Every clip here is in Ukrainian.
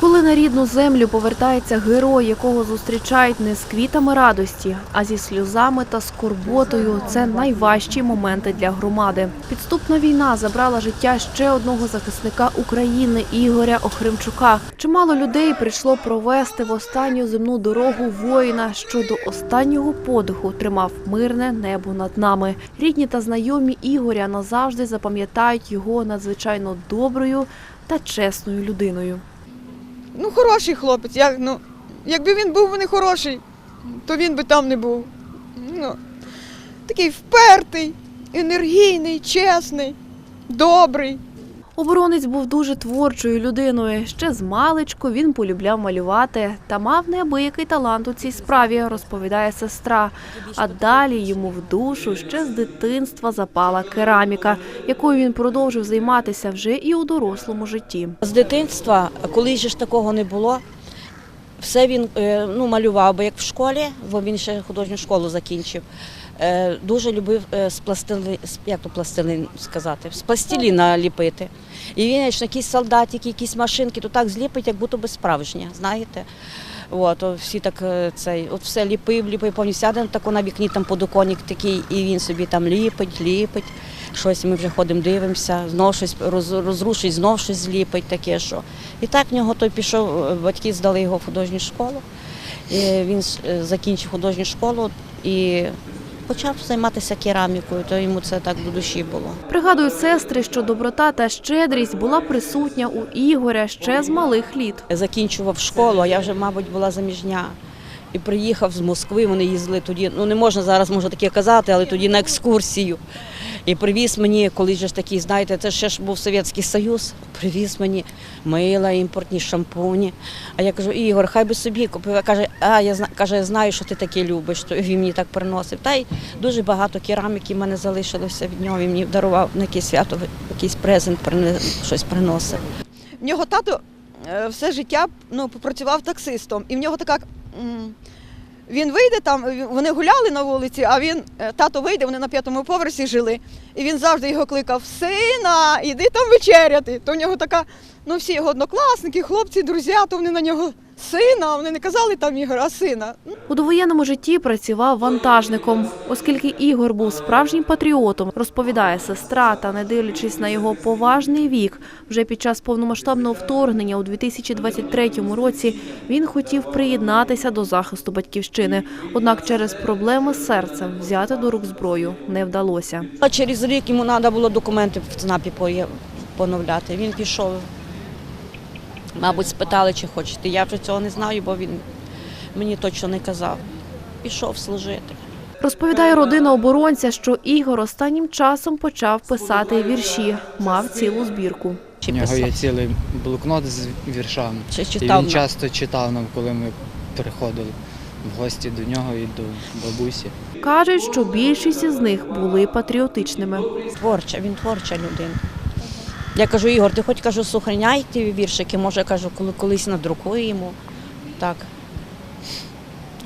Коли на рідну землю повертається герой, якого зустрічають не з квітами радості, а зі сльозами та скорботою, це найважчі моменти для громади. Підступна війна забрала життя ще одного захисника України Ігоря Охримчука. Чимало людей прийшло провести в останню земну дорогу воїна, що до останнього подиху тримав мирне небо над нами. Рідні та знайомі Ігоря назавжди запам'ятають його надзвичайно доброю та чесною людиною. Ну, хороший хлопець. Як, ну, якби він був не хороший, то він би там не був. Ну, такий впертий, енергійний, чесний, добрий. Оборонець був дуже творчою людиною. Ще з маличку він полюбляв малювати та мав неабиякий талант у цій справі, розповідає сестра. А далі йому в душу ще з дитинства запала кераміка, якою він продовжив займатися вже і у дорослому житті. З дитинства, коли ж такого не було, все він е, ну, малював, бо як в школі, бо він ще художню школу закінчив. Е, Дуже любив е, з пластили, як то пластилин сказати, з пластиліна ліпити. І він якісь солдатики, якісь машинки, то так зліпить, як будто би справжнє, знаєте. От, всі так е, цей, от все ліпив, ліпив, повністю сяде тако на вікні там подоконник такий, і він собі там ліпить, ліпить. Щось ми вже ходимо, дивимося, знов щось роз, розрушить, знов щось зліпить таке, що. І так в нього той пішов, батьки здали його в художню школу. І він закінчив художню школу і почав займатися керамікою, то йому це так до душі було. Пригадують сестри, що доброта та щедрість була присутня у Ігоря ще з малих літ. закінчував школу, а я вже, мабуть, була заміжня. І приїхав з Москви, вони їздили тоді, ну не можна зараз може таке казати, але тоді на екскурсію. І привіз мені, коли ж такий, знаєте, це ще ж був Совєтський Союз, привіз мені мила, імпортні шампуні. А я кажу, Ігор, хай би собі купив. Каже, а я зна- каже, знаю, що ти таке любиш, то він мені так приносив. Та й дуже багато кераміки в мене залишилося від нього. Він мені дарував на якесь свято, якийсь презент щось приносив. В нього тато е, все життя ну, попрацював таксистом. І в нього така. Він вийде там, вони гуляли на вулиці, а він, е, тато вийде, вони на п'ятому поверсі жили. І він завжди його кликав: Сина, іди там вечеряти. То в нього така, ну всі його однокласники, хлопці, друзі, то вони на нього сина, вони не казали там Ігор, а сина. У довоєнному житті працював вантажником, оскільки Ігор був справжнім патріотом, розповідає сестра, та не дивлячись на його поважний вік, вже під час повномасштабного вторгнення у 2023 році він хотів приєднатися до захисту батьківщини. Однак через проблеми з серцем взяти до рук зброю не вдалося. А через рік йому треба було документи в ЦНАПі поновляти. Він пішов. Мабуть, спитали, чи хочете. Я вже цього не знаю, бо він мені точно не казав. Пішов служити. Розповідає родина оборонця, що Ігор останнім часом почав писати вірші, мав цілу збірку. Чи У нього є цілий блокнот з віршами. чи І читав. він часто читав нам, коли ми приходили в гості до нього і до бабусі. Кажуть, що більшість із них були патріотичними. Творча, він творча людина. Я кажу, Ігор, ти хоч кажу, сохраняй ті віршики, може, кажу, коли колись надрукуємо. Так.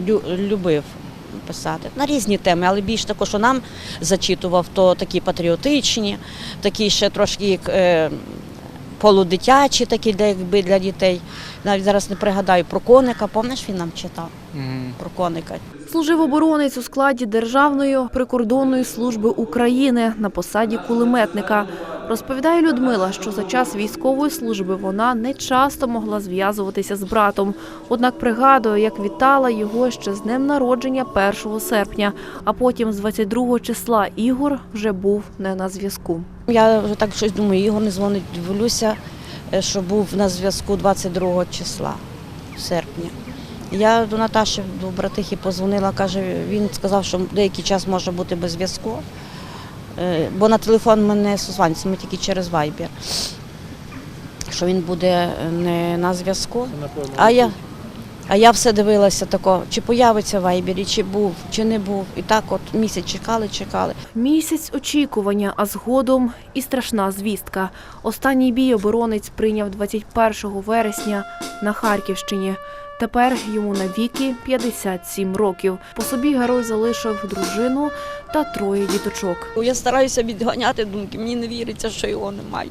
Лю- любив писати на різні теми, але більш також, що нам зачитував, то такі патріотичні, такі ще трошки як, е, полудитячі, такі для, якби для дітей. Навіть зараз не пригадаю про коника, пам'ятаєш, він нам читав про коника. Служив оборонець у складі Державної прикордонної служби України на посаді кулеметника. Розповідає Людмила, що за час військової служби вона не часто могла зв'язуватися з братом. Однак пригадує, як вітала його ще з днем народження 1 серпня, а потім з 22 числа Ігор вже був не на зв'язку. Я вже так щось думаю, Ігор не дзвонить, дивлюся, е, що був на зв'язку 22 числа серпня. Я до Наташі, до братихи позвонила, каже, він сказав, що деякий час може бути без зв'язку, бо на телефон ми не созванюємося, ми тільки через Viber. Що він буде е, не на зв'язку. А я, а я все дивилася тако, чи появиться в Вайбері, чи був, чи не був. І так от місяць чекали, чекали. Місяць очікування, а згодом і страшна звістка. Останній бій оборонець прийняв 21 вересня на Харківщині. Тепер йому навіки 57 років. По собі герой залишив дружину та троє діточок. Я стараюся відганяти думки, мені не віриться, що його немає.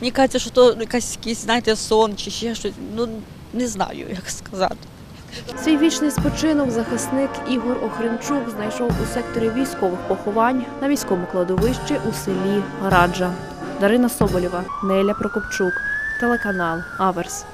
Мені кажеться, що то якась якийсь, знаєте, сон чи ще щось. Ну не знаю, як сказати. Свій вічний спочинок захисник Ігор Охримчук знайшов у секторі військових поховань на військовому кладовищі у селі Раджа. Дарина Соболєва, Неля Прокопчук, телеканал Аверс.